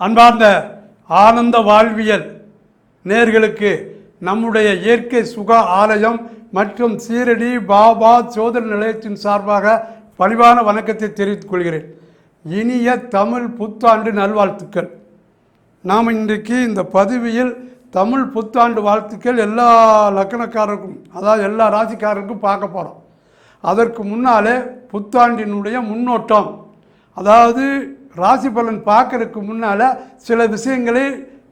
அன்பார்ந்த ஆனந்த வாழ்வியல் நேர்களுக்கு நம்முடைய இயற்கை சுக ஆலயம் மற்றும் சீரடி பாபா சோதனை நிலையத்தின் சார்பாக பணிவான வணக்கத்தை தெரிவித்துக் கொள்கிறேன். இனிய தமிழ் புத்தாண்டு நல்வாழ்த்துக்கள். நாம் இன்றைக்கு இந்த பதவியில் தமிழ் புத்தாண்டு வாழ்த்துக்கள் எல்லா லக்கணக்காரருக்கும் அதாவது எல்லா ராசிக்காரருக்கும் பார்க்க போகிறோம் அதற்கு முன்னாலே புத்தாண்டினுடைய முன்னோட்டம் அதாவது ராசி பலன் பார்க்கறதுக்கு முன்னால் சில விஷயங்களை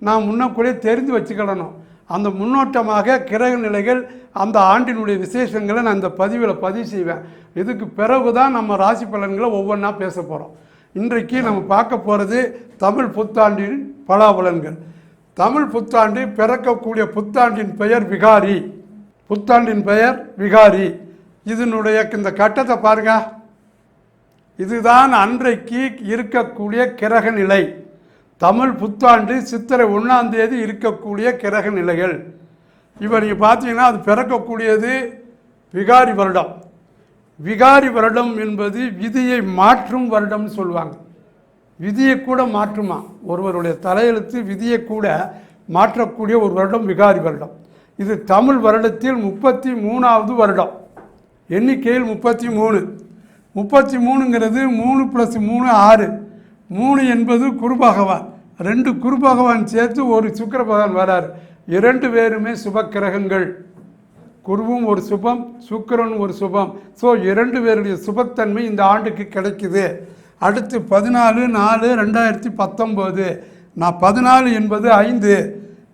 நாம் முன்னக்கூடே தெரிந்து வச்சுக்கிடணும் அந்த முன்னோட்டமாக கிரக நிலைகள் அந்த ஆண்டினுடைய விசேஷங்களை நான் இந்த பதிவில் பதிவு செய்வேன். இதுக்கு பிறகு தான் நம்ம ராசி பலன்களை ஒவ்வொன்றா பேச போகிறோம் இன்றைக்கு நம்ம பார்க்க போகிறது தமிழ் புத்தாண்டின் பலாபலன்கள். தமிழ் புத்தாண்டு பிறக்கக்கூடிய புத்தாண்டின் பெயர் விகாரி. புத்தாண்டின் பெயர் விகாரி. இதனுடைய இந்த கட்டத்தை பாருங்க. இதுதான் அன்றைக்கு இருக்கக்கூடிய கிரக நிலை தமிழ் புத்தாண்டு சித்திரை ஒன்றாம் தேதி இருக்கக்கூடிய கிரக நிலைகள் இப்போ நீங்கள் பார்த்தீங்கன்னா அது பிறக்கக்கூடியது விகாரி வருடம். விகாரி வருடம் என்பது விதியை மாற்றும் வருடம்னு சொல்லுவாங்க. விதியை கூட மாற்றுமா? ஒருவருடைய தலையெழுத்து விதியை கூட மாற்றக்கூடிய ஒரு வருடம் விகாரி வருடம். இது தமிழ் வருடத்தில் முப்பத்தி மூணாவது வருடம். எண்ணிக்கையில் முப்பத்தி மூணு. முப்பத்தி மூணுங்கிறது மூணு ப்ளஸ் மூணு ஆறு. மூணு என்பது குருபகவான் ரெண்டு குருபகவான் சேர்த்து ஒரு சுக்கர பகவான் வரார். இரண்டு பேருமே சுப கிரகங்கள் குருவும் ஒரு சுபம் சுக்கிரன் ஒரு சுபம். ஸோ இரண்டு பேருடைய சுபத்தன்மை இந்த ஆண்டுக்கு கிடைக்குது. அடுத்து பதினாலு நாலு ரெண்டாயிரத்தி பத்தொம்போது. நான் பதினாலு என்பது ஐந்து.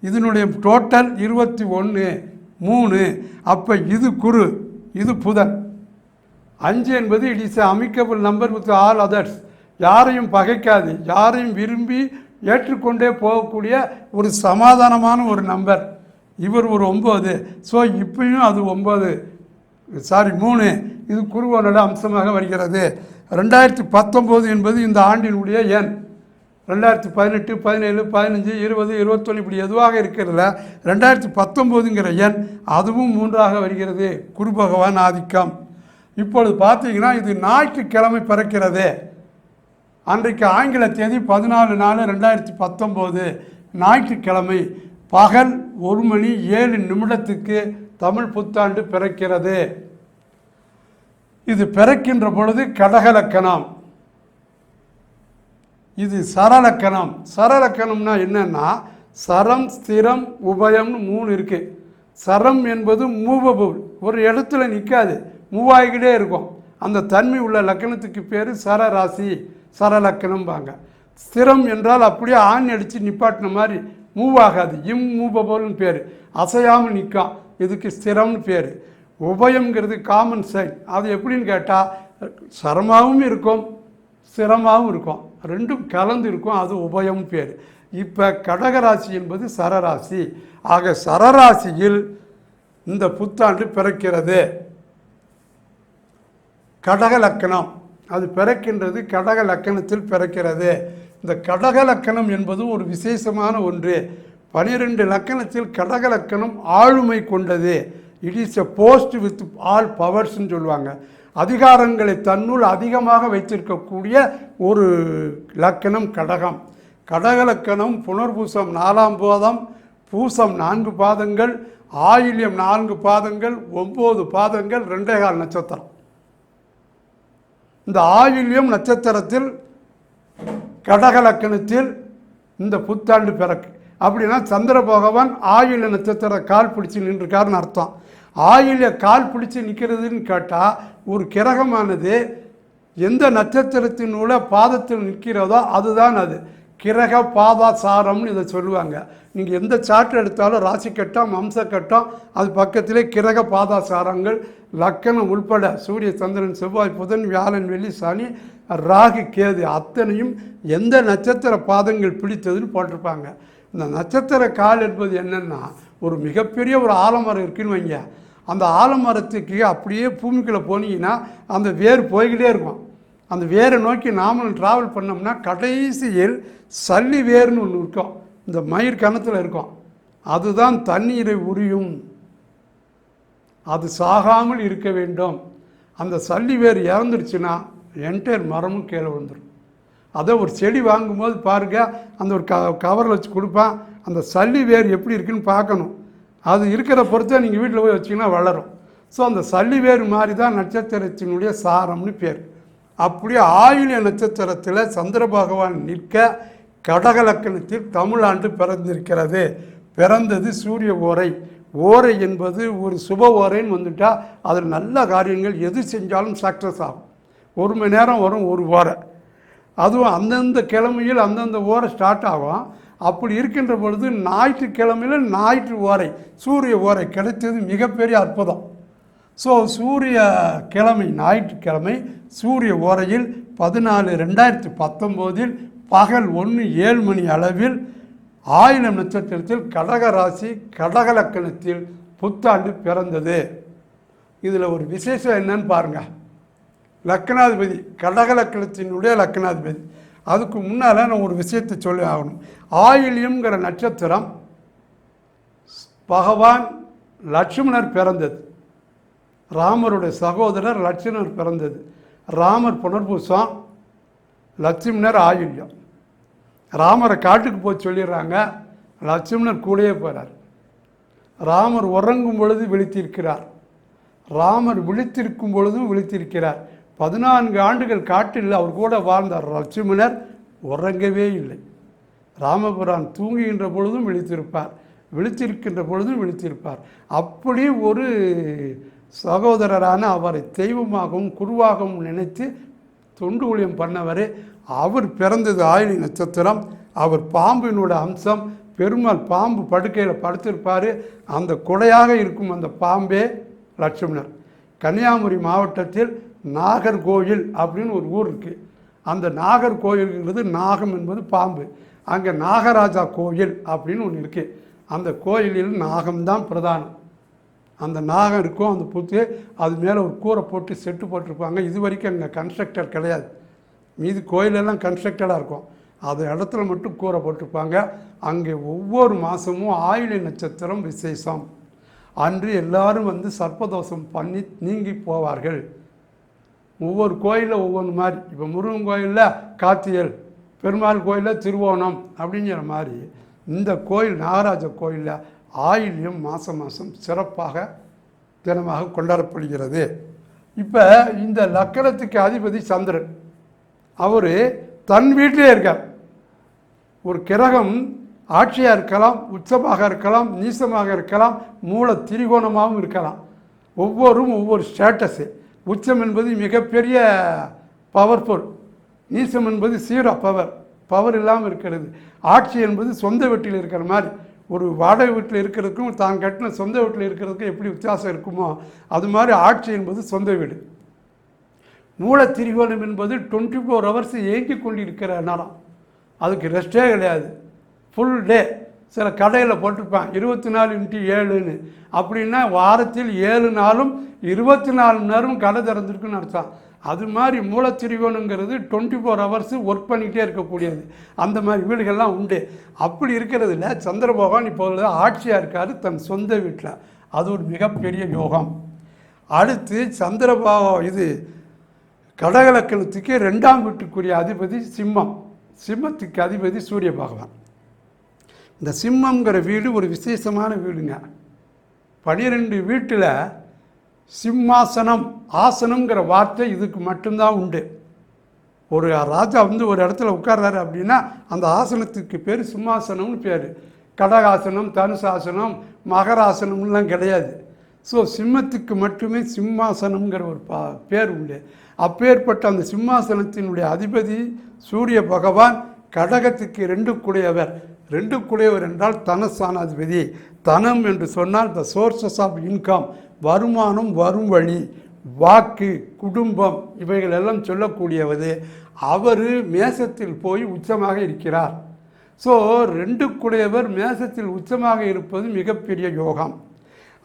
இதனுடைய டோட்டல் இருபத்தி ஒன்று மூணு. அப்போ இது குரு இது புதன். அஞ்சு என்பது it is amicable number with all others யாரையும் பகைக்காது யாரையும் விரும்பி ஏற்றுக்கொண்டே போகக்கூடிய ஒரு சமாதானமான ஒரு நம்பர் இவர் ஒரு ஒம்பது. ஸோ இப்பயும் அது ஒம்பது. சாரி மூணு. இது குருவனோட அம்சமாக வருகிறது. ரெண்டாயிரத்தி பத்தொம்போது என்பது இந்த ஆண்டினுடைய எண். ரெண்டாயிரத்தி பதினெட்டு பதினேழு பதினஞ்சு இருபது இருபத்தொன்று இப்படி எதுவாக இருக்கிறதுல ரெண்டாயிரத்தி பத்தொம்போதுங்கிற எண் அதுவும் மூன்றாக வருகிறது. குரு பகவான் ஆதிக்கம். இப்பொழுது பார்த்தீங்கன்னா இது ஞாயிற்றுக்கிழமை பிறக்கிறது. அன்றைக்கு ஆங்கில தேதி பதினாலு நாலு ரெண்டாயிரத்தி பத்தொம்போது. ஞாயிற்றுக்கிழமை பகல் ஒரு மணி ஏழு நிமிடத்துக்கு தமிழ் புத்தாண்டு பிறக்கிறது. இது பிறக்கின்ற பொழுது கடகலக்கணம் இது சரலக்கணம் சரலக்கணம்னா என்னன்னா சரம் ஸ்திரம் உபயம்னு மூணு இருக்கு. சரம் என்பது மூவபுல். ஒரு இடத்துல நிற்காது மூவாய்கிட்டே இருக்கும். அந்த தன்மை உள்ள லக்கணத்துக்கு பேர் சரராசி சரலக்கணம்பாங்க. ஸ்திரம் என்றால் அப்படியே ஆண் அடித்து நிப்பாட்டின மாதிரி மூவ் ஆகாது. இம் மூவபோல்னு பேர். அசையாமல் நிற்கும் இதுக்கு ஸ்திரம்னு பேர். உபயம்ங்கிறது காமன் சைன் அது எப்படின்னு கேட்டால் சரமாகவும் இருக்கும் ஸ்திரமாகவும் இருக்கும். ரெண்டும் கலந்து இருக்கும். அது உபயம் பேர். இப்போ கடகராசி என்பது சரராசி. ஆக சரராசியில் இந்த புத்தாண்டு பிறக்கிறது. கடக லக்கணம் அது பிறக்கின்றது கடக லக்கணத்தில் பிறக்கிறது. இந்த கடக லக்கணம் என்பது ஒரு விசேஷமான ஒன்று. பனிரெண்டு லக்கணத்தில் கடக லக்கணம் ஆளுமை கொண்டது. It is a post with all பவர்ஸ்ன்னு சொல்லுவாங்க. அதிகாரங்களை தன்னுள் அதிகமாக வைத்திருக்கக்கூடிய ஒரு லக்கணம் கடகம். கடக லக்கணம் புனர்பூசம் நாலாம் பாதம் பூசம் நான்கு பாதங்கள் ஆயில்யம் நான்கு பாதங்கள் ஒம்பது பாதங்கள் ரெண்டே கால் நட்சத்திரம். இந்த ஆயுள்யம் நட்சத்திரத்தில் கடகலக்கணத்தில் இந்த புத்தாண்டு பிறக்கு. அப்படின்னா சந்திர பகவான் ஆயுள்ய நட்சத்திர கால் பிடிச்சி நின்றுருக்காருன்னு அர்த்தம். ஆயுள்ய கால் பிடிச்சி நிற்கிறதுன்னு கேட்டால் ஒரு கிரகமானது எந்த நட்சத்திரத்தினுள்ள பாதத்தில் நிற்கிறதோ அதுதான் அது. கிரக பாதாசாரம்னு இதை சொல்லுவாங்க. நீங்கள் எந்த சார்ட் எடுத்தாலும் ராசி கட்டம் வம்ச கட்டம் அது பக்கத்திலே கிரக பாதாசாரங்கள் லக்கணம் உள்பட சூரிய சந்திரன் செவ்வாய் புதன் வியாழன் வெள்ளி சனி ராகு கேது அத்தனையும் எந்த நட்சத்திர பாதங்கள் பிடித்ததுன்னு போட்டிருப்பாங்க. இந்த நட்சத்திர கால் என்பது என்னென்னா ஒரு மிகப்பெரிய ஒரு ஆலமரம் இருக்குன்னு வைங்க. அந்த ஆலமரத்துக்கு அப்படியே பூமிக்குள்ளே போனீங்கன்னா அந்த வேர் போய்கிட்டே இருக்கும். அந்த வேரை நோக்கி நாமளும் ட்ராவல் பண்ணோம்னா கடைசியில் சல்லி வேர்னு ஒன்று இருக்கும். இந்த மயிர் கணத்தில் இருக்கும். அதுதான் தண்ணீரை உரியும். அது சாகாமல் இருக்க வேண்டும். அந்த சல்லி வேர் இறந்துருச்சுன்னா என்டையர் மரமும் கீழே வந்துடும் அதை ஒரு செடி வாங்கும்போது பாருங்க அந்த ஒரு க கவரில் வச்சு கொடுப்பான். அந்த சல்லி வேர் எப்படி இருக்குன்னு பார்க்கணும். அது இருக்கிற பொறுத்தே நீங்கள் வீட்டில் போய் வச்சிங்கன்னா வளரும். ஸோ அந்த சல்லி வேர் மாதிரி தான் நட்சத்திரத்தினுடைய சாரம்னு பேர். அப்படியே ஆயுள்ய நட்சத்திரத்தில் சந்திர பகவான் நிற்க கடகலக்கணத்தில் தமிழாண்டு பிறந்திருக்கிறது. பிறந்தது சூரிய ஓரை. ஓரை என்பது ஒரு சுப ஓரைன்னு வந்துட்டால் அதில் நல்ல காரியங்கள் எது செஞ்சாலும் சக்ஸஸ் ஆகும். ஒரு மணி நேரம் வரும் ஒரு ஓரை. அதுவும் அந்தந்த கிழமையில் அந்தந்த ஓரை ஸ்டார்ட் ஆகும். அப்படி இருக்கின்ற பொழுது ஞாயிற்றுக்கிழமையில் ஞாயிற்று ஓரை சூரிய ஓரை கிடைத்தது மிகப்பெரிய அற்புதம். ஸோ சூரிய கிழமை ஞாயிற்றுக்கிழமை சூரிய ஓரையில் பதினாலு ரெண்டாயிரத்தி பத்தொம்போதில் பகல் ஒன்று ஏழு மணி அளவில் ஆயிரம் நட்சத்திரத்தில் கடக ராசி கடக லக்கணத்தில் புத்தாண்டு பிறந்தது. இதில் ஒரு விசேஷம் என்னன்னு பாருங்கள் லக்கணாதிபதி கடக லக்கணத்தினுடைய லக்கணாதிபதி. அதுக்கு முன்னால் நான் ஒரு விஷயத்தை சொல்லி ஆகணும். ஆயில்யம்ங்கிற நட்சத்திரம் பகவான் லட்சுமணர் பிறந்தது. ராமருடைய சகோதரர் லட்சுமணர் பிறந்தது. ராமர் புனர்பூசம் லட்சுமணர் ஆயுள்யம். ராமரை காட்டுக்கு போய் சொல்லிடுறாங்க. லட்சுமணர் கூடயே போகிறார் ராமர் உறங்கும் பொழுது விழித்திருக்கிறார். ராமர் விழித்திருக்கும் பொழுதும் விழித்திருக்கிறார். பதினான்கு ஆண்டுகள் காட்டில் அவர் கூட வாழ்ந்தார். லட்சுமணர் உறங்கவே இல்லை. ராமபுரான் தூங்குகின்ற பொழுதும் விழித்திருப்பார். விழித்திருக்கின்ற பொழுதும் விழித்திருப்பார். அப்படி ஒரு சகோதரரான அவரை தெய்வமாகவும் குருவாகவும் நினைத்து தொண்டு ஊழியம் பண்ணவர் அவர் பிறந்தது ஆயுளி நட்சத்திரம். அவர் பாம்பினோட அம்சம் பெருமாள் பாம்பு படுக்கையில் படுத்திருப்பார். அந்த கொடையாக இருக்கும் அந்த பாம்பே லட்சுமணர். கன்னியாகுமரி மாவட்டத்தில் நாகர்கோயில் அப்படின்னு ஒரு ஊர் இருக்குது அந்த நாகர்கோயில்ங்கிறது நாகம் என்பது பாம்பு. அங்கே நாகராஜா கோயில் அப்படின்னு ஒன்று இருக்குது அந்த கோயிலில் நாகம்தான் பிரதானம். அந்த நாகம் இருக்கும் அந்த பூத்து அது மேலே ஒரு கூரை போட்டு செட்டு போட்டிருப்பாங்க. இது வரைக்கும் அங்கே கன்ஸ்ட்ரக்டர் கிடையாது. மீதி கோயிலெல்லாம் கன்ஸ்ட்ரக்டடாக இருக்கும். அது இடத்துல மட்டும் கூரை போட்டிருப்பாங்க. அங்கே ஒவ்வொரு மாதமும் ஆயுளி நட்சத்திரம் விசேஷம். அன்று எல்லாரும் வந்து சர்ப்பதோஷம் பண்ணி நீங்கி போவார்கள். ஒவ்வொரு கோயிலில் ஒவ்வொன்று மாதிரி. இப்போ முருகன் கோயிலில் காத்தியல் பெருமாள் கோயிலில் திருவோணம் அப்படிங்கிற மாதிரி. இந்த கோயில் நாகராஜ கோயிலில் ஆயில்யம் மாதம் மாதம் சிறப்பாக தினமாக கொண்டாடப்படுகிறது. இப்போ இந்த லக்கணத்துக்கு அதிபதி சந்திரன் அவர் தன் வீட்டிலே இருக்கார். ஒரு கிரகம் ஆட்சியாக இருக்கலாம் உச்சமாக இருக்கலாம் நீசமாக இருக்கலாம் மூல திரிகோணமாகவும் இருக்கலாம். ஒவ்வொரும் ஒவ்வொரு ஸ்டேட்டஸு உச்சம் என்பது மிகப்பெரிய பவர்ஃபுல் நீசம் என்பது சீரோ பவர் பவர் இல்லாமல் இருக்கிறது. ஆட்சி என்பது சொந்த வீட்டில் இருக்கிற மாதிரி. ஒரு வாடகை வீட்டில் இருக்கிறதுக்கும் தான் கட்டின சொந்த வீட்டில் இருக்கிறதுக்கும் எப்படி வித்தியாசம் இருக்குமோ அது மாதிரி ஆட்சி என்பது சொந்த வீடு. மூல திரிகோணம் என்பது டுவெண்ட்டி ஃபோர் ஹவர்ஸ் இயங்கி கொண்டிருக்கிற நேரம் அதுக்கு ரெஸ்டே கிடையாது. ஃபுல் டே சில கடையில் போட்டிருப்பான் இருபத்தி நாலு இன்ட்டு ஏழுன்னு. அப்படின்னா வாரத்தில் ஏழு நாளும் இருபத்தி நாலு மணி நேரம் கடை திறந்துருக்குன்னு அர்த்தம். அது மாதிரி மூலத்திரிகோணுங்கிறது டுவெண்ட்டி ஃபோர் ஹவர்ஸு ஒர்க் பண்ணிக்கிட்டே இருக்கக்கூடியது. அந்த மாதிரி வீடுகள்லாம் உண்டு. அப்படி இருக்கிறதுல சந்திர பகவான் ஆட்சியாக இருக்கார் தன் சொந்த வீட்டில் அது ஒரு மிகப்பெரிய யோகம். அடுத்து சந்திரபாவா இது கடகலக்கணத்துக்கு ரெண்டாம் வீட்டுக்குரிய அதிபதி சிம்மம். சிம்மத்துக்கு அதிபதி சூரிய பகவான். இந்த சிம்மங்கிற வீடு ஒரு விசேஷமான வீடுங்க. பனிரெண்டு வீட்டில் சிம்மாசனம் ஆசனம்ங்கிற வார்த்தை இதுக்கு மட்டும்தான் உண்டு. ஒரு ராஜா வந்து ஒரு இடத்துல உட்கார்றாரு அப்படின்னா அந்த ஆசனத்துக்கு பேர் சிம்மாசனம்னு பேர். கடகாசனம் தனுசாசனம் மகராசனம்லாம் கிடையாது. ஸோ சிம்மத்துக்கு மட்டுமே சிம்மாசனம்ங்கிற ஒரு பா பேர் உண்டு. அப்பேற்பட்ட அந்த சிம்மாசனத்தினுடைய அதிபதி சூரிய பகவான் கடகத்துக்கு ரெண்டு குடையவர். ரெண்டு குடையவர் என்றால் தனஸ்தானாதிபதி தனம் என்று சொன்னால் த சோர்சஸ் ஆஃப் இன்கம் வருமானம் வரும் வழி வாக்கு குடும்பம் இவைகள் எல்லாம் சொல்லக்கூடியவது. அவர் மேசத்தில் போய் உச்சமாக இருக்கிறார். ஸோ ரெண்டு குடையவர் மேசத்தில் உச்சமாக இருப்பது மிகப்பெரிய யோகம்.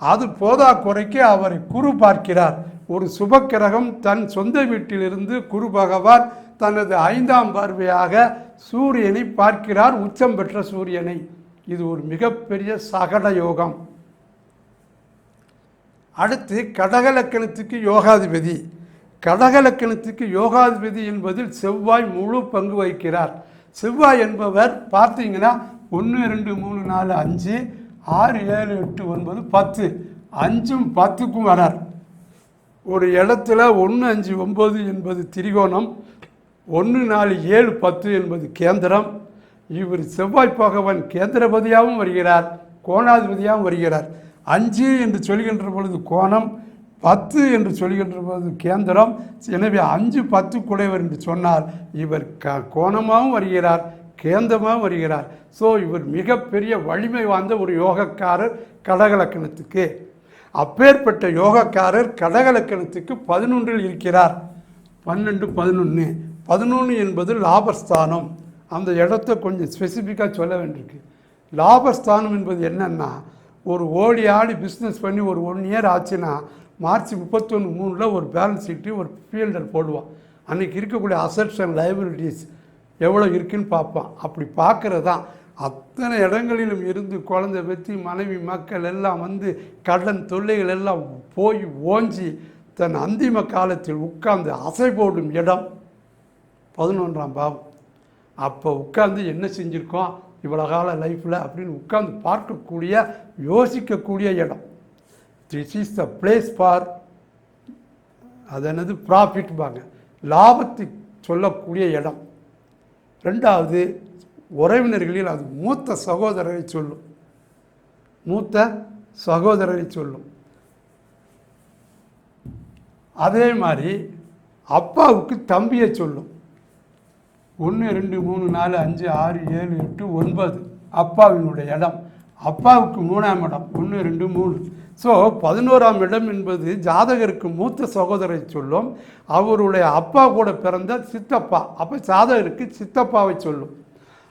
அது போதா குறைக்கு அவரை குரு பார்க்கிறார். ஒரு சுபக்கிரகம் தன் சொந்த வீட்டிலிருந்து குரு பகவான் தனது ஐந்தாம் பார்வையாக சூரியனை பார்க்கிறார் உச்சம் பெற்ற சூரியனை. இது ஒரு மிகப்பெரிய சகட யோகம். அடுத்து கடகலக்கணத்துக்கு யோகாதிபதி. கடகலக்கணத்துக்கு யோகாதிபதி என்பதில் செவ்வாய் முழு பங்கு வகிக்கிறார். செவ்வாய் என்பவர் பார்த்தீங்கன்னா ஒன்று ரெண்டு மூணு நாலு அஞ்சு ஆறு ஏழு எட்டு ஒன்பது பத்து. அஞ்சும் பத்துக்கும் வரார். ஒரு இடத்துல ஒன்று அஞ்சு ஒம்பது என்பது திரிகோணம் ஒன்று நாலு ஏழு பத்து என்பது கேந்திரம். இவர் செவ்வாய் பகவான் கேந்திரபதியாகவும் வருகிறார் கோணாதிபதியாகவும் வருகிறார். அஞ்சு என்று சொல்கின்ற பொழுது கோணம் பத்து என்று சொல்கின்ற பொழுது கேந்திரம். எனவே அஞ்சு பத்து குடைவர் என்று சொன்னார் இவர் க கோணமாகவும் வருகிறார் கேந்திரமாகவும் வருகிறார். ஸோ இவர் மிகப்பெரிய வலிமை வாய்ந்த ஒரு யோகக்காரர் கடகலக்கணத்துக்கு. அப்பேற்பட்ட யோகக்காரர் கடகலக்கணத்துக்கு பதினொன்றில் இருக்கிறார். பன்னெண்டு பதினொன்று பதினொன்று என்பது லாபஸ்தானம். அந்த இடத்த கொஞ்சம் ஸ்பெசிஃபிக்காக சொல்ல வேண்டியிருக்கு. லாபஸ்தானம் என்பது என்னென்னா ஒரு ஓடி ஆடி பிஸ்னஸ் பண்ணி ஒரு ஒன் இயர் ஆச்சுன்னா மார்ச் முப்பத்தொன்று மூணில் ஒரு பேலன்ஸ் ஷீட்டு ஒரு ஃபீல்டர் போடுவான். அன்றைக்கி இருக்கக்கூடிய அசட்ஸ் அண்ட் லைபிலிட்டிஸ் எவ்வளோ இருக்குன்னு பார்ப்பான். அப்படி பார்க்குறதான் தான் அத்தனை இடங்களிலும் இருந்து குழந்தை வெற்றி மனைவி மக்கள் எல்லாம் வந்து கடன் தொல்லைகள் எல்லாம் போய் ஓஞ்சி தன் அந்திம காலத்தில் உட்கார்ந்து அசை போடும் இடம் பதினொன்றாம் பாவம். அப்போ உட்கார்ந்து என்ன செஞ்சுருக்கோம்? இவ்வளோ கால லைஃப்பில் அப்படின்னு உட்காந்து பார்க்கக்கூடிய யோசிக்கக்கூடிய இடம். This is the place for அது என்னது? ப்ராஃபிட்பாங்க லாபத்தை சொல்லக்கூடிய இடம். ரெண்டாவது உறவினர்களில் அது மூத்த சகோதரரை சொல்லும். மூத்த சகோதரரை சொல்லும். அதே மாதிரி அப்பாவுக்கு தம்பியை சொல்லும். ஒன்று ரெண்டு மூணு நாலு அஞ்சு ஆறு ஏழு எட்டு ஒன்பது. அப்பாவினுடைய இடம். அப்பாவுக்கு மூணாம் இடம். ஒன்று ரெண்டு மூணு. ஸோ பதினோராம் இடம் என்பது ஜாதகருக்கு மூத்த சகோதரை சொல்லும். அவருடைய அப்பா கூட பிறந்த சித்தப்பா. அப்போ ஜாதகருக்கு சித்தப்பாவை சொல்லும்.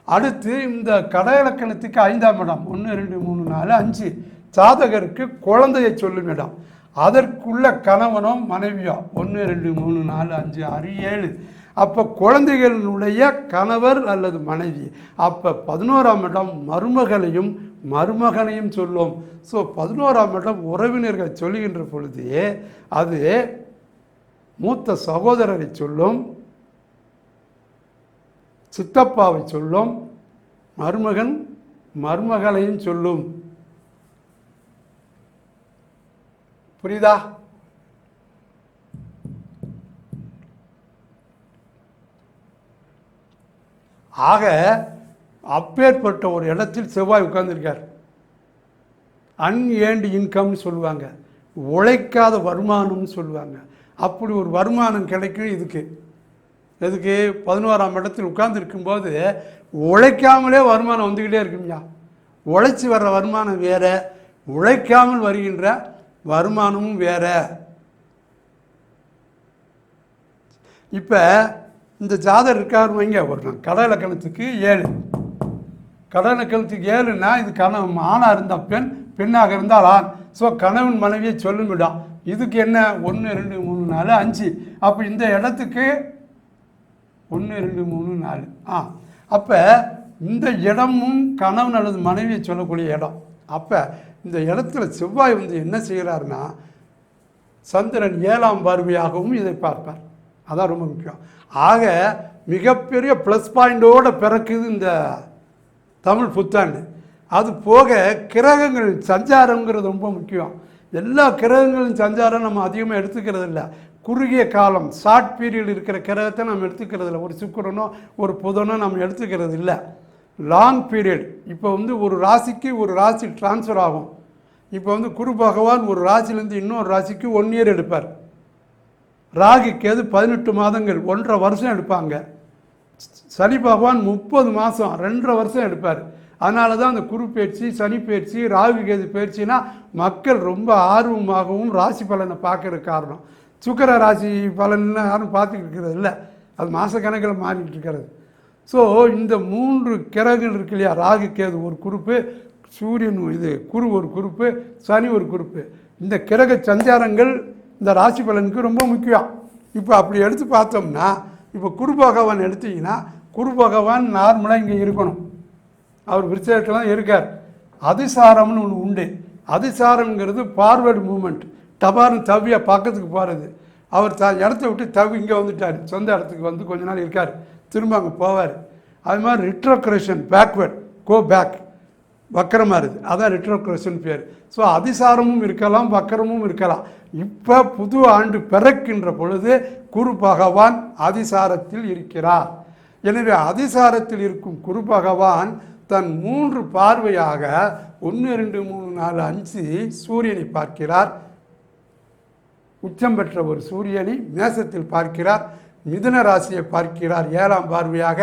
அடுத்து இந்த கடையிலக்கணத்துக்கு ஐந்தாம் இடம். ஒன்று ரெண்டு மூணு நாலு அஞ்சு. ஜாதகருக்கு குழந்தையை சொல்லும் இடம். அதற்குள்ள கணவனோ மனைவியோ ஒன்று ரெண்டு மூணு நாலு அஞ்சு ஆறு ஏழு. அப்போ குழந்தைகளுடைய கணவர் அல்லது மனைவி. அப்போ பதினோராம் இடம் மருமகளையும் மருமகனையும் சொல்லும். ஸோ பதினோராம் இடம் உறவினர்கள் சொல்லுகின்ற பொழுது அது மூத்த சகோதரரை சொல்லும் சித்தப்பாவை சொல்லும் மருமகன் மருமகளையும் சொல்லும். புரியுதா? ஆக அப்பேற்பட்ட ஒரு இடத்தில் செவ்வாய் உட்கார்ந்துருக்கார். அன்ஏண்டு இன்கம்னு சொல்லுவாங்க. உழைக்காத வருமானம்னு சொல்லுவாங்க. அப்படி ஒரு வருமானம் கிடைக்கும் இதுக்கு. எதுக்கு? பதினோராம் இடத்தில் உட்கார்ந்துருக்கும்போது உழைக்காமலே வருமானம் வந்துக்கிட்டே இருக்குங்கய்யா உழைச்சி வர்ற வருமானம் வேறு உழைக்காமல் வருகின்ற வருமானமும் வேற. இப்போ இந்த ஜாதகம் இருக்காரு வைங்க. ஒரு நாள் கடை இலக்கணத்துக்கு ஏழு. கடை இலக்கணத்துக்கு ஏழுன்னா இது கணவன் ஆணாக இருந்தால் பெண் பெண்ணாக இருந்தால் ஆண். ஸோ கணவன் மனைவியை சொல்லும் இதுக்கு என்ன? ஒன்று ரெண்டு மூணு நாலு அஞ்சு. அப்போ இந்த இடத்துக்கு ஒன்று ரெண்டு மூணு நாலு. ஆ. அப்போ இந்த இடமும் கணவன் அல்லது மனைவியை சொல்லக்கூடிய இடம். அப்போ இந்த இடத்துல செவ்வாய் வந்து என்ன செய்கிறாருன்னா சந்திரன் ஏழாம் பார்வையாகவும் இதை பார்ப்பார். அதான் ரொம்ப முக்கியம். ஆக மிகப்பெரிய ப்ளஸ் பாயிண்டோடு பிறக்குது இந்த தமிழ் புத்தாண்டு. அது போக கிரகங்கள் சஞ்சாரங்கிறது ரொம்ப முக்கியம். எல்லா கிரகங்களின் சஞ்சாரம் நம்ம அதிகமாக எடுத்துக்கிறது இல்லை குறுகிய காலம் ஷார்ட் பீரியட் இருக்கிற கிரகத்தை நம்ம எடுத்துக்கிறது இல்லை ஒரு சுக்கரனோ ஒரு புதனோ நம்ம எடுத்துக்கிறது இல்லை லாங் பீரியட் இப்போ வந்து ஒரு ராசிக்கு ஒரு ராசி ட்ரான்ஸ்ஃபர் ஆகும். இப்போ வந்து குரு பகவான் ஒரு ராசிலேருந்து இன்னொரு ராசிக்கு ஒன் இயர் எடுப்பார். ராகு கேது பதினெட்டு மாதங்கள் ஒன்றரை வருஷம் எடுப்பாங்க. சனி பகவான் முப்பது மாதம் ரெண்டரை வருஷம் எடுப்பார். அதனால தான் அந்த குரு பயிற்சி சனி பயிற்சி ராகு கேது பயிற்சினா மக்கள் ரொம்ப ஆர்வமாகவும் ராசி பலனை பார்க்குற காரணம். சுக்கர ராசி பலன் யாரும் பார்த்துக்கிட்டு இருக்கிறது இல்லை. அது மாதக்கணக்கில் மாறிட்டு இருக்கிறது. ஸோ இந்த மூன்று கிரகங்கள் இருக்கு இல்லையா? ராகு கேது ஒரு குறிப்பு சூரியன் இது குரு ஒரு குறிப்பு சனி ஒரு குறிப்பு. இந்த கிரக சஞ்சாரங்கள் இந்த ராசி பலனுக்கு ரொம்ப முக்கியம். இப்போ அப்படி எடுத்து பார்த்தோம்னா இப்போ குரு பகவான் எடுத்தீங்கன்னா குரு பகவான் நார்மலாக இங்கே இருக்கணும். அவர் விருச்சகத்துலாம் இருக்கார். அதிசாரம்னு ஒன்று உண்டு. அதிசாரம்ங்கிறது ஃபார்வேர்டு மூமெண்ட் டபார்னு தவ்வியா பக்கத்துக்கு போகிறது அவர் த இடத்த விட்டு தவி இங்கே வந்துட்டார். சொந்த இடத்துக்கு வந்து கொஞ்ச நாள் இருக்கார். திரும்ப அங்கே போவார். அது மாதிரி ரிட்ரோக்ரேஷன் பேக்வேர்ட் கோ பேக் வக்கரமாக இருக்குது. அதான் ரெட்ரோக்ரஷன் பேர். ஸோ அதிசாரமும் இருக்கலாம் வக்கரமும் இருக்கலாம். இப்போ புது ஆண்டு பிறக்கின்ற பொழுது குரு பகவான் அதிசாரத்தில் இருக்கிறார். எனவே அதிசாரத்தில் இருக்கும் குரு பகவான் தன் மூன்று பார்வையாக ஒன்று ரெண்டு மூணு நாலு அஞ்சு சூரியனை பார்க்கிறார். உச்சம் பெற்ற ஒரு சூரியனை மேசத்தில் பார்க்கிறார். மிதுன ராசியை பார்க்கிறார். ஏழாம் பார்வையாக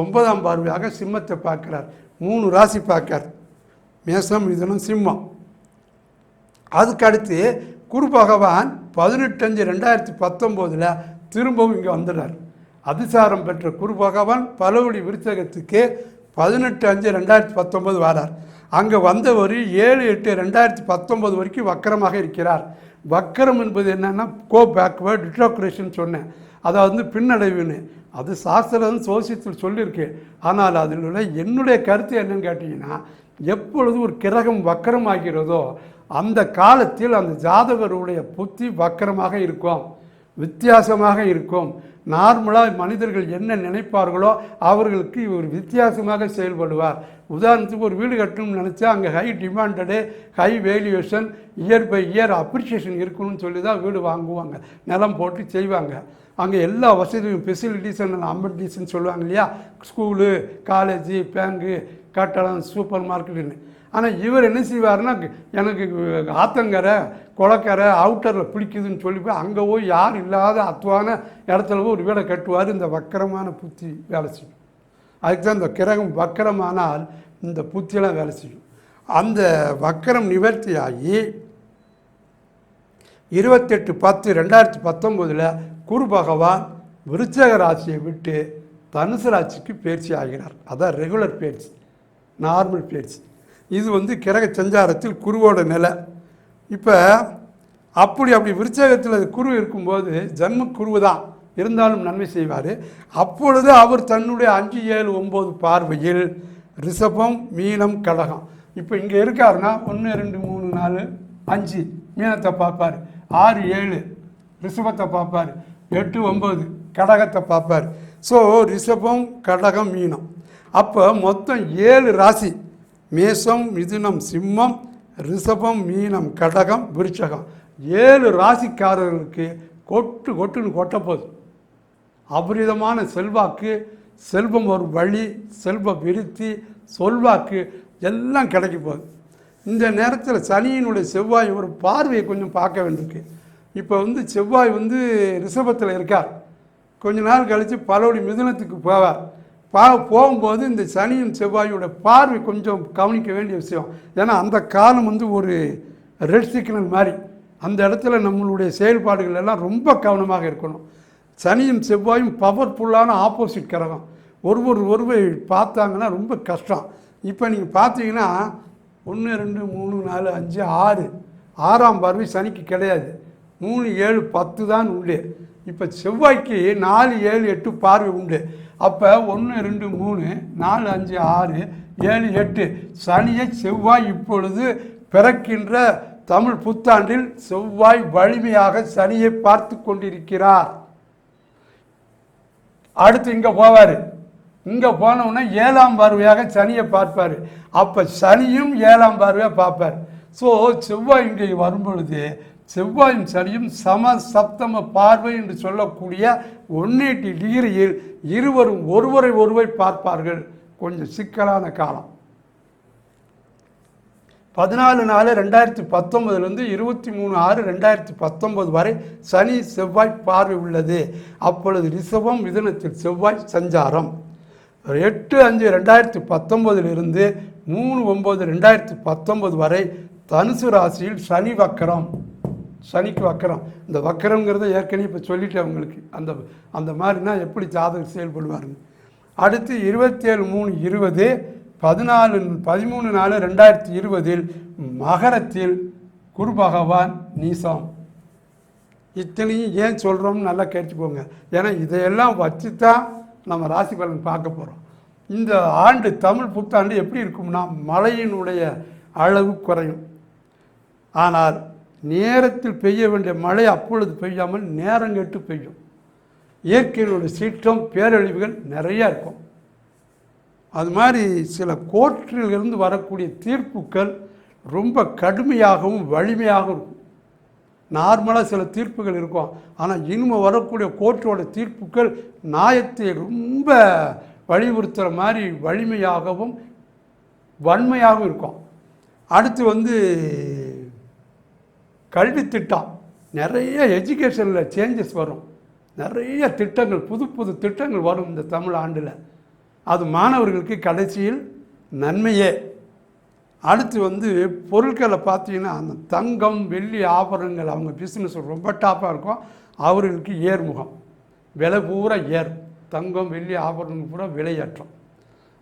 ஒன்பதாம் பார்வையாக சிம்மத்தை பார்க்கிறார். மூணு ராசி பார்க்கிறார். மேசம் மிதுனம் சிம்மம் அதுக்கு அடுத்து குரு பகவான் பதினெட்டஞ்சு ரெண்டாயிரத்தி பத்தொம்போதில் திரும்பவும் இங்கே வந்துடுறார். அதிசாரம் பெற்ற குரு பகவான் பலவழி விருத்தகத்துக்கு பதினெட்டு அஞ்சு ரெண்டாயிரத்தி பத்தொம்போது வரார். அங்கே வந்தவர் ஏழு எட்டு ரெண்டாயிரத்தி பத்தொம்போது வரைக்கும் வக்கரமாக இருக்கிறார். வக்கரம் என்பது என்னென்னா கோ பேக்வேர்ட் டிட்ரோக்ரேஷன் சொன்னேன். அதாவது வந்து பின்னடைவுன்னு. அது சாஸ்திரம் சோசியத்தில் சொல்லியிருக்கு. ஆனால் அதில் உள்ள என்னுடைய கருத்து என்னன்னு கேட்டிங்கன்னா எப்பொழுது ஒரு கிரகம் வக்கரமாகிறதோ அந்த காலத்தில் அந்த ஜாதகருடைய புத்தி வக்கரமாக இருக்கும் வித்தியாசமாக இருக்கும். நார்மலாக மனிதர்கள் என்ன நினைப்பார்களோ அவர்களுக்கு இவர் வித்தியாசமாக செயல்படுவார். உதாரணத்துக்கு ஒரு வீடு கட்டணும்னு நினச்சா அங்கே high demanded high valuation year by year appreciation இருக்கணும்னு சொல்லி தான் வீடு வாங்குவாங்க. நிலம் போட்டு செய்வாங்க. அங்கே எல்லா வசதியும் ஃபெசிலிட்டிஸ் அண்ட் அமெனிட்டிஸ்ன்னு சொல்லுவாங்க இல்லையா? ஸ்கூலு காலேஜு பேங்கு கட்டடம் சூப்பர் மார்க்கெட்டுன்னு ஆனால் இவர் என்ன செய்வார்னா எனக்கு ஆத்தங்கரை குளக்கரை அவுட்டரில் பிடிக்குதுன்னு சொல்லி போய் அங்கே போய் யார் இல்லாத அத்துவான இடத்துல போய் ஒரு வீடை கட்டுவார். இந்த வக்கரமான புத்தி வேலை செய்யும். அதுக்கு தான் இந்த கிரகம் வக்கரமானால் இந்த புத்தியெல்லாம் வேலை செய்யும். அந்த வக்கரம் நிவர்த்தியாகி இருபத்தெட்டு பத்து ரெண்டாயிரத்தி பத்தொம்போதில் குரு பகவான் விருச்சக ராசியை விட்டு தனுசு ராசிக்கு பயிற்சி ஆகிறார். அதான் ரெகுலர் பயிற்சி. நார்மல் பிளேட்ஸ் இது வந்து கிரக சஞ்சாரத்தில் குருவோட நிலை. இப்போ அப்படி அப்படி விருச்சகத்தில் குரு இருக்கும்போது ஜன்ம குருவு தான். இருந்தாலும் நன்மை செய்வார். அப்பொழுது அவர் தன்னுடைய அஞ்சு ஏழு ஒம்பது பார்வையில் ரிஷபம் மீனம் கடகம். இப்போ இங்கே இருக்காருன்னா ஒன்று ரெண்டு மூணு நாலு அஞ்சு. மீனத்தை பார்ப்பார். ஆறு ஏழு ரிஷபத்தை பார்ப்பார். எட்டு ஒம்பது கடகத்தை பார்ப்பார். ஸோ ரிஷபம் கடகம் மீனம். அப்போ மொத்தம் ஏழு ராசி. மேஷம் மிதுனம் சிம்மம் ரிஷபம் மீனம் கடகம் விருச்சகம். ஏழு ராசிக்காரர்களுக்கு கொட்டு கொட்டுன்னு கொட்ட போகுது. அபரிதமான செல்வாக்கு செல்வம் ஒரு வழி செல்வ விருத்தி சொல்வாக்கு எல்லாம் கிடைக்க போகுது. இந்த நேரத்தில் சனியினுடைய செவ்வாய் ஒரு பார்வையை கொஞ்சம் பார்க்க வேண்டியிருக்கு. இப்போ வந்து செவ்வாய் வந்து ரிஷபத்தில் இருக்கார். கொஞ்ச நாள் கழித்து பலருடைய மிதுனத்துக்கு போவார். பா போகும்போது இந்த சனியின் செவ்வாயோட பார்வை கொஞ்சம் கவனிக்க வேண்டிய விஷயம். ஏன்னா அந்த காலம் வந்து ஒரு ரெட் சிக்னல் மாதிரி. அந்த இடத்துல நம்மளுடைய செயல்பாடுகள் எல்லாம் ரொம்ப கவனமாக இருக்கணும். சனியும் செவ்வாயும் பவர்ஃபுல்லான ஆப்போசிட் கிரகம். ஒருவர் ஒருவர் பார்த்தாங்கன்னா ரொம்ப கஷ்டம். இப்போ நீங்கள் பார்த்தீங்கன்னா ஒன்று ரெண்டு மூணு நாலு அஞ்சு ஆறு. ஆறாம் பார்வை சனிக்கு கிடையாது. மூணு ஏழு பத்து தான் உள்ளே. இப்போ செவ்வாய்க்கு நாலு ஏழு எட்டு பார்வை உண்டு. அப்போ ஒன்று ரெண்டு மூணு நாலு அஞ்சு ஆறு ஏழு எட்டு. சனியை செவ்வாய் இப்பொழுது பிறக்கின்ற தமிழ் புத்தாண்டில் செவ்வாய் வலிமையாக சனியை பார்த்து கொண்டிருக்கிறார். அடுத்து இங்கே போவார். இங்கே போனவுடனே ஏழாம் பார்வையாக சனியை பார்ப்பார். அப்போ சனியும் ஏழாம் பார்வையாக பார்ப்பார். ஸோ செவ்வாய் இங்கே வரும்பொழுது செவ்வாயும் சனியும் சம சப்தம பார்வை என்று சொல்லக்கூடிய ஒன் எயிட்டி டிகிரியில் இருவரும் ஒருவரை ஒருவர் பார்ப்பார்கள். கொஞ்சம் சிக்கலான காலம். பதினாலு நாலு ரெண்டாயிரத்தி பத்தொன்பதுலேருந்து இருபத்தி மூணு ஆறு ரெண்டாயிரத்தி பத்தொன்பது வரை சனி செவ்வாய் பார்வை உள்ளது. அப்பொழுது ரிஷபம் மிதனத்தில் செவ்வாய் சஞ்சாரம். எட்டு அஞ்சு ரெண்டாயிரத்தி பத்தொம்பதிலிருந்து மூணு ஒம்பது ரெண்டாயிரத்தி பத்தொன்பது வரை தனுசு ராசியில் சனி வக்கரம். சனிக்கு வக்கரம். இந்த வக்கரங்கிறத ஏற்கனவே இப்போ சொல்லிட்டேன் அவங்களுக்கு அந்த அந்த மாதிரினா எப்படி ஜாதகம் செயல்படுவாருன்னு. அடுத்து இருபத்தேழு மூணு இருபது பதினாலு பதிமூணு நாலு ரெண்டாயிரத்தி இருபதில் மகரத்தில் குரு பகவான் நீசம். இத்தனையும் ஏன் சொல்கிறோம்னு நல்லா கேட்டுக்கோங்க. ஏன்னா இதையெல்லாம் வச்சு தான் நம்ம ராசி பலன் பார்க்க போகிறோம் இந்த ஆண்டு தமிழ் புத்தாண்டு எப்படி இருக்கும்னா மழையினுடைய அளவு குறையும். ஆனால் நேரத்தில் பெய்ய வேண்டிய மழை அப்பொழுது பெய்யாமல் நேரம் கேட்டு பெய்யும். இயற்கையினுடைய சீற்றம் பேரழிவுகள் நிறையா இருக்கும். அது மாதிரி சில கோர்ட்டிலிருந்து வரக்கூடிய தீர்ப்புகள் ரொம்ப கடுமையாகவும் வலிமையாகவும் இருக்கும். நார்மலாக சில தீர்ப்புகள் இருக்கும். ஆனால் இனிமேல் வரக்கூடிய கோர்ட்டோட தீர்ப்புகள் நியாயத்தை ரொம்ப வலியுறுத்துகிற மாதிரி வலிமையாகவும் வன்மையாகவும் இருக்கும். அடுத்து வந்து கல்வி திட்டம். நிறைய எஜுகேஷனில் சேஞ்சஸ் வரும். நிறைய திட்டங்கள் புது புது திட்டங்கள் வரும் இந்த தமிழ் ஆண்டில். அது மாணவர்களுக்கு கடைசியில் நன்மையே. அடுத்து வந்து பொருட்களை பார்த்தீங்கன்னா அந்த தங்கம் வெள்ளி ஆபரணங்கள் அவங்க பிஸ்னஸ் ரொம்ப டாப்பாக இருக்கும். அவர்களுக்கு ஏர்முகம் விலை பூரா ஏர். தங்கம் வெள்ளி ஆபரணங்கள் பூரா விலையேற்றம்.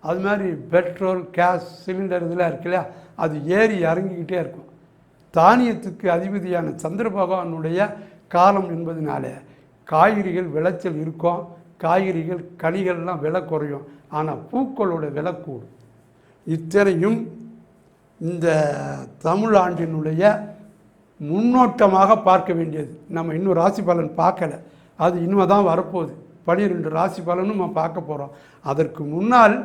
அது மாதிரி பெட்ரோல் கேஸ் சிலிண்டர் இதெல்லாம் இருக்கு இல்லையா? அது ஏறி இறங்கிக்கிட்டே இருக்கும். தானியத்துக்கு அதிபதியான சந்திர பகவானுடைய காலம் என்பதனால காய்கறிகள் விளைச்சல் இருக்கும். காய்கறிகள் கனிகள்லாம் விலை குறையும். ஆனால் பூக்களோட விலை கூடும். இத்தனையும் இந்த தமிழ் ஆண்டினுடைய முன்னோட்டமாக பார்க்க வேண்டியது. நம்ம இன்னும் ராசி பலன் பார்க்கல. அது இனிமே தான் வரப்போகுது. பனிரெண்டு ராசி பலனும் நம்ம பார்க்க போகிறோம் அதற்கு முன்னால்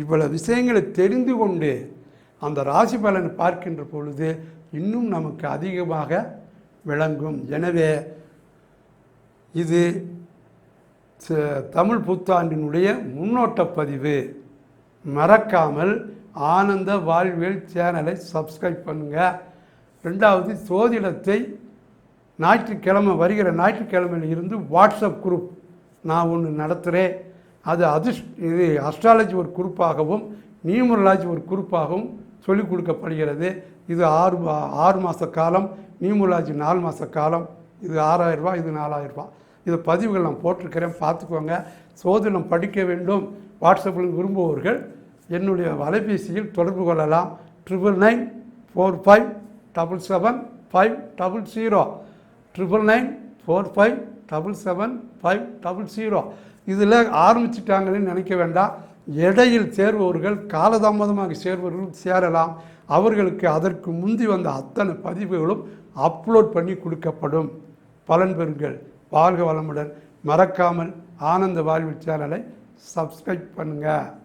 இவ்வளவு விஷயங்களை தெரிந்து கொண்டு அந்த ராசி பலனை பார்க்கின்ற பொழுது இன்னும் நமக்கு அதிகமாக விளங்கும். எனவே இது ச- தமிழ் புத்தாண்டினுடைய முன்னோட்ட பதிவு. மறக்காமல் ஆனந்த வாழ்வியல் சேனலை சப்ஸ்கிரைப் பண்ணுங்கள் ரெண்டாவது சோதிடத்தை ஞாயிற்றுக்கிழமை வருகிற ஞாயிற்றுக்கிழமையில் இருந்து வாட்ஸ்அப் குரூப் நான் ஒன்று நடத்துகிறேன் அது அதிர்ஷ் இது அஸ்ட்ராலஜி ஒரு குரூப்பாகவும் நியூமரலாஜி ஒரு குரூப்பாகவும் சொல்லிக் கொடுக்கப்படுகிறது. இது ஆறு மா- ஆறு மாத காலம் நியூமரலாஜி நாலு மாத காலம் இது ஆறாயிரம் இது நாலாயிரம் இது பதிவுகள் நான் போட்டிருக்கிறேன் பார்த்துக்கோங்க. சோதனம் படிக்க வேண்டும். வாட்ஸ்அப்பில் விரும்புபவர்கள் என்னுடைய அலைபேசியில் தொடர்பு கொள்ளலாம். Triple nine four five double seven five double zero. Triple nine four five double seven five double zero. இதில் ஆரம்பிச்சிட்டாங்கன்னு நினைக்க வேண்டாம். இடையில் சேர்பவர்கள் காலதாமதமாக சேர்பவர்கள் சேரலாம். அவர்களுக்கு அதற்கு முந்தி வந்த அத்தனை பதிவுகளும் அப்லோட் பண்ணி கொடுக்கப்படும். பலன் பெறுங்கள். வாழ்க வளமுடன். மறக்காமல் ஆனந்த வாழ்வு சேனலை சப்ஸ்கிரைப் பண்ணுங்கள்